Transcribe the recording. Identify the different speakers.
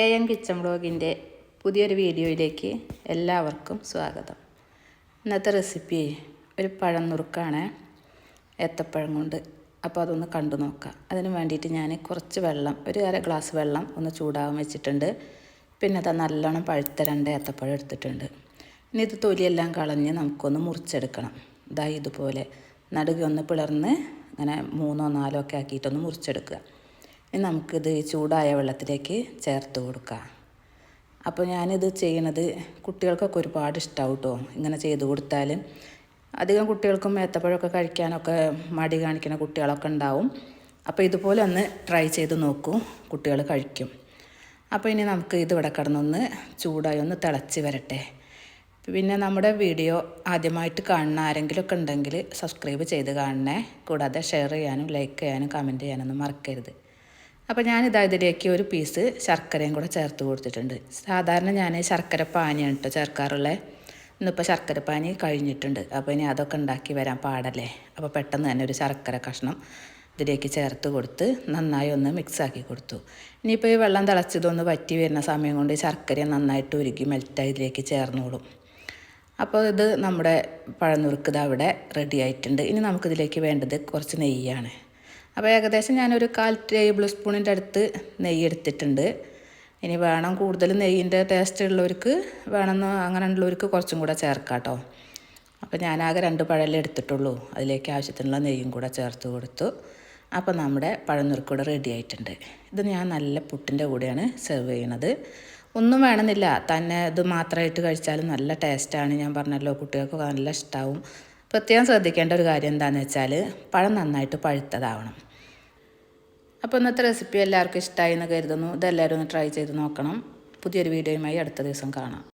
Speaker 1: A N kitchen ബ്ലോഗിന്റെ പുതിയൊരു വീഡിയോയിലേക്ക് എല്ലാവർക്കും സ്വാഗതം. ഇന്നത്തെ റെസിപ്പി ഒരു പഴം നുറുക്കാണ്. ഏത്തപ്പഴം കൊണ്ട് അപ്പോൾ അതൊന്ന് കണ്ടു നോക്കാം. അതിന് വേണ്ടിയിട്ട് ഞാൻ കുറച്ച് വെള്ളം ഒരു അര ഗ്ലാസ് വെള്ളം ഒന്ന് ചൂടാവാൻ വെച്ചിട്ടുണ്ട്. പിന്നെ അത് നല്ലോണം പഴുത്ത രണ്ട് ഏത്തപ്പഴം എടുത്തിട്ടുണ്ട്. ഇനി ഇത് തൊലിയെല്ലാം കളഞ്ഞ് നമുക്കൊന്ന് മുറിച്ചെടുക്കണം. ഇതാ ഇതുപോലെ. നടുകൊന്ന് പിളർന്ന് അങ്ങനെ മൂന്നോ നാലോ ഒക്കെ ആക്കിയിട്ടൊന്ന് മുറിച്ചെടുക്കുക. ഇനി നമുക്കിത് ചൂടായ വെള്ളത്തിലേക്ക് ചേർത്ത് കൊടുക്കാം. അപ്പോൾ ഞാനിത് ചെയ്യണത് കുട്ടികൾക്കൊക്കെ ഒരുപാട് ഇഷ്ടമാവും കേട്ടോ ഇങ്ങനെ ചെയ്ത് കൊടുത്താൽ അധികം കുട്ടികൾക്കും ഏത്തപ്പഴമൊക്കെ കഴിക്കാനൊക്കെ മടി കാണിക്കുന്ന കുട്ടികളൊക്കെ ഉണ്ടാവും. അപ്പോൾ ഇതുപോലെ ഒന്ന് ട്രൈ ചെയ്ത് നോക്കൂ കുട്ടികൾ കഴിക്കും. അപ്പോൾ ഇനി നമുക്ക് ഇതിവിടെ കിടന്നൊന്ന് ചൂടായി ഒന്ന് തിളച്ച് വരട്ടെ. പിന്നെ നമ്മുടെ വീഡിയോ ആദ്യമായിട്ട് കാണുന്ന ആരെങ്കിലുമൊക്കെ ഉണ്ടെങ്കിൽ സബ്സ്ക്രൈബ് ചെയ്ത് കാണണേ. കൂടാതെ ഷെയർ ചെയ്യാനും ലൈക്ക് ചെയ്യാനും കമന്റ് ചെയ്യാനൊന്നും മറക്കരുത്. അപ്പോൾ ഞാനിതാ ഇതിലേക്ക് ഒരു പീസ് ശർക്കരയും കൂടെ ചേർത്ത് കൊടുത്തിട്ടുണ്ട്. സാധാരണ ഞാൻ ശർക്കര പാനിയാണ് കേട്ടോ ചേർക്കാറുള്ളത് ഇന്നിപ്പോൾ ശർക്കര പാനി കഴിഞ്ഞിട്ടുണ്ട്. അപ്പോൾ ഇനി അതൊക്കെ ഉണ്ടാക്കി വരാൻ പാടല്ലേ? അപ്പോൾ പെട്ടെന്ന് തന്നെ ഒരു ശർക്കര കഷ്ണം ഇതിലേക്ക് ചേർത്ത് കൊടുത്ത് നന്നായി ഒന്ന് മിക്സ് ആക്കി കൊടുത്തു. ഇനിയിപ്പോൾ ഈ വെള്ളം തിളച്ചതൊന്ന് വറ്റി വരുന്ന സമയം കൊണ്ട് ശർക്കര നന്നായിട്ട് ഉരുക്കി മെൽറ്റായി ഇതിലേക്ക് ചേർന്നോളും. അപ്പോൾ ഇത് നമ്മുടെ പഴനുറുക്ക് ഇത് അവിടെ റെഡി ആയിട്ടുണ്ട്. ഇനി നമുക്കിതിലേക്ക് വേണ്ടത് കുറച്ച് നെയ്യാണ്. അപ്പോൾ ഏകദേശം ഞാനൊരു കാൽ ടേബിൾ സ്പൂണിന്റെ അടുത്ത് നെയ്യ് എടുത്തിട്ടുണ്ട്. ഇനി വേണം കൂടുതൽ നെയ്യിന്റെ ടേസ്റ്റ് ഉള്ളവർക്ക് വേണമെന്ന് അങ്ങനെ ഉള്ളവർക്ക് കുറച്ചും കൂടെ ചേർക്കാം കേട്ടോ. അപ്പോൾ ഞാനാകെ രണ്ട് പഴമല്ലേ എടുത്തിട്ടുള്ളൂ. അതിലേക്ക് ആവശ്യത്തിനുള്ള നെയ്യും കൂടെ ചേർത്ത് കൊടുത്തു. അപ്പോൾ നമ്മുടെ പഴനുറുക്കൂടെ റെഡി ആയിട്ടുണ്ട്. ഇത് ഞാൻ നല്ല പുട്ടിന്റെ കൂടെയാണ് സെർവ് ചെയ്യണത്. ഒന്നും വേണമെന്നില്ല. തന്നെ ഇത് മാത്രമായിട്ട് കഴിച്ചാലും നല്ല ടേസ്റ്റാണ് ഞാൻ പറഞ്ഞല്ലോ കുട്ടികൾക്ക് നല്ല ഇഷ്ടമാവും പ്രത്യേകം ശ്രദ്ധിക്കേണ്ട ഒരു കാര്യം എന്താണെന്ന് വെച്ചാൽ പഴം നന്നായിട്ട് പഴുത്തതാവണം. അപ്പോൾ ഇന്നത്തെ റെസിപ്പി എല്ലാവർക്കും ഇഷ്ടമായി എന്ന് കരുതുന്നു. ഇതെല്ലാവരും ഒന്ന് ട്രൈ ചെയ്ത് നോക്കണം. പുതിയൊരു വീഡിയോയുമായി അടുത്ത ദിവസം കാണാം.